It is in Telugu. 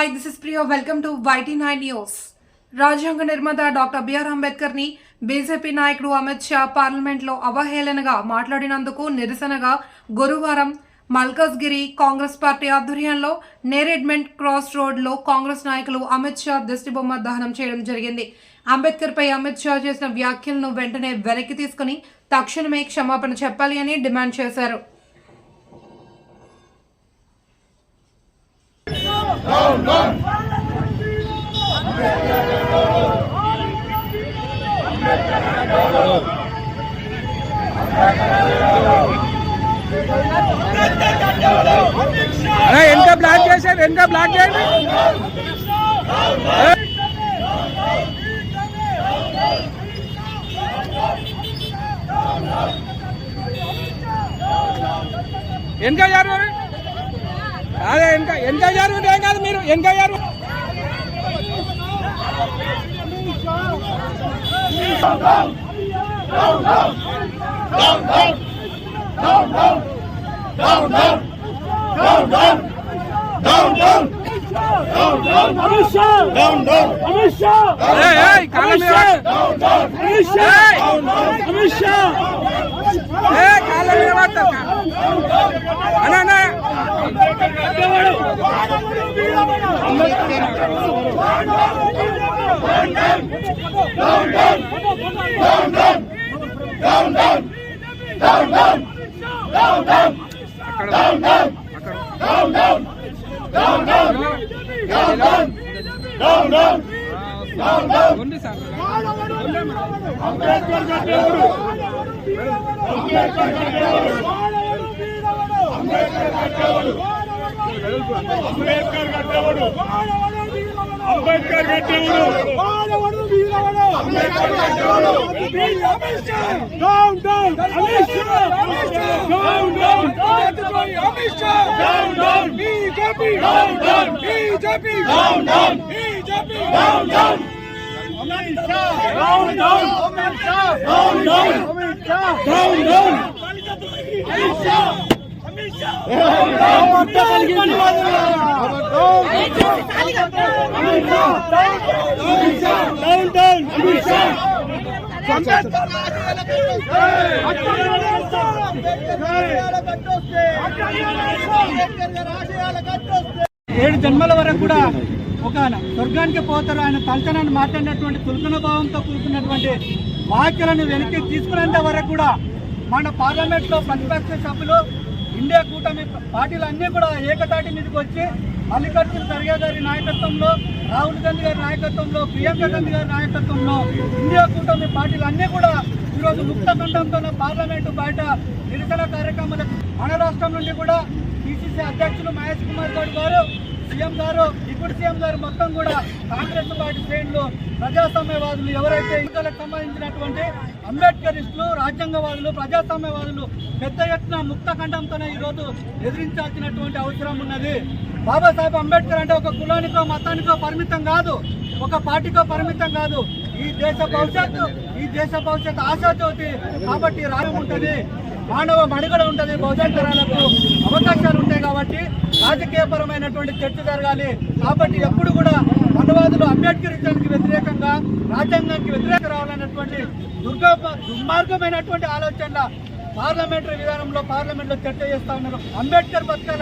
Hi this is Priyo welcome to YT nine news రాజ్యాంగ నిర్మాత డాక్టర్ బిఆర్ అంబేద్కర్ని బీజేపీ నాయకుడు అమిత్ షా పార్లమెంట్లో అవహేళనగా మాట్లాడినందుకు నిరసనగా గురువారం మల్కజ్గిరి కాంగ్రెస్ పార్టీ ఆధ్వర్యంలో నేరెడ్మెంట్ క్రాస్ రోడ్లో కాంగ్రెస్ నాయకులు అమిత్ షా దిష్టిబొమ్మ దహనం చేయడం జరిగింది. అంబేద్కర్పై అమిత్ షా చేసిన వ్యాఖ్యలను వెంటనే వెనక్కి తీసుకుని తక్షణమే క్షమాపణ చెప్పాలి అని డిమాండ్ చేశారు. వెనక బ్లాక్ చేసే వెనక బ్లాక్ చేయండి వెనక జారు మరి. అదే వెనక వెనక జారు ఏం కాదు మీరు వెనక జారు ఏయ్, ఏయ్, కాళ్ళ మీద పట్టు. ఏయ్, ఏయ్, కాళ్ళ మీద పడతారు. అన్న ఉంది సార్ అంబేద్కర్ కట్టేవాడు అంబేద్కర్ కట్టేవాడు అంబేద్కర్ కట్టేవాడు. డౌన్ డౌన్ అమిత్ షా ఏడు జన్మల వరకు కూడా ఒక స్వర్గానికి పోతారు. ఆయన తలచనని మాట్లాడినటువంటి తులకన భావంతో కూర్చున్నటువంటి వాక్యలను వెనక్కి తీసుకునేంత వరకు కూడా మన పార్లమెంట్లో ప్రతిపక్ష సభ్యులు ఇండియా కూటమి పార్టీలు అన్నీ కూడా ఏకతాటి మీదకి వచ్చి మల్లికార్జున ఖర్గే గారి నాయకత్వంలో రాహుల్ గాంధీ గారి నాయకత్వంలో ప్రియాంక గాంధీ గారి నాయకత్వంలో ఇండియా కూటమి పార్టీలు అన్నీ కూడా ఈరోజు ముక్త ఖండంతో పార్లమెంటు బయట నిరసన కార్యక్రమాలకు మన రాష్ట్రం నుండి కూడా పిసిసి అధ్యక్షులు మహేష్ కుమార్ గౌడ్ గారు సీఎం గారు ఇప్పుడు సీఎం గారు మొత్తం కూడా కాంగ్రెస్ పార్టీ శ్రేణులు ప్రజాస్వామ్యవాదులు ఎవరైతే ఎన్నికలకు సంబంధించినటువంటి అంబేద్కరిస్టులు రాజ్యాంగవాదులు ప్రజాస్వామ్యవాదులు పెద్ద ఎత్తున ముక్త ఖండంతోనే ఈరోజు ఎదిరించాల్సినటువంటి అవసరం ఉన్నది. బాబాసాహెబ్ అంబేద్కర్ అంటే ఒక కులానికో మతానికో పరిమితం కాదు. ఒక పార్టీకో పరిమితం కాదు. ఈ దేశ భవిష్యత్తు ఈ దేశ భవిష్యత్తు ఆశాజ్యోతి కాబట్టి రాయం ఉంటుంది మానవ మనుగడ ఉంటుంది బహుజన తరాలకు అవకాశాలు ఉంటాయి కాబట్టి రాజకీయపరమైనటువంటి చర్చ జరగాలి. కాబట్టి ఎప్పుడు కూడా మనవాదులు అంబేద్కరిజానికి వ్యతిరేకంగా రాజ్యాంగానికి వ్యతిరేక రావాలన్నటువంటి దుర్గ దుర్మార్గమైనటువంటి ఆలోచన పార్లమెంటరీ విధానంలో పార్లమెంట్లో చర్చ చేస్తా ఉన్నారు. అంబేద్కర్ పథకాల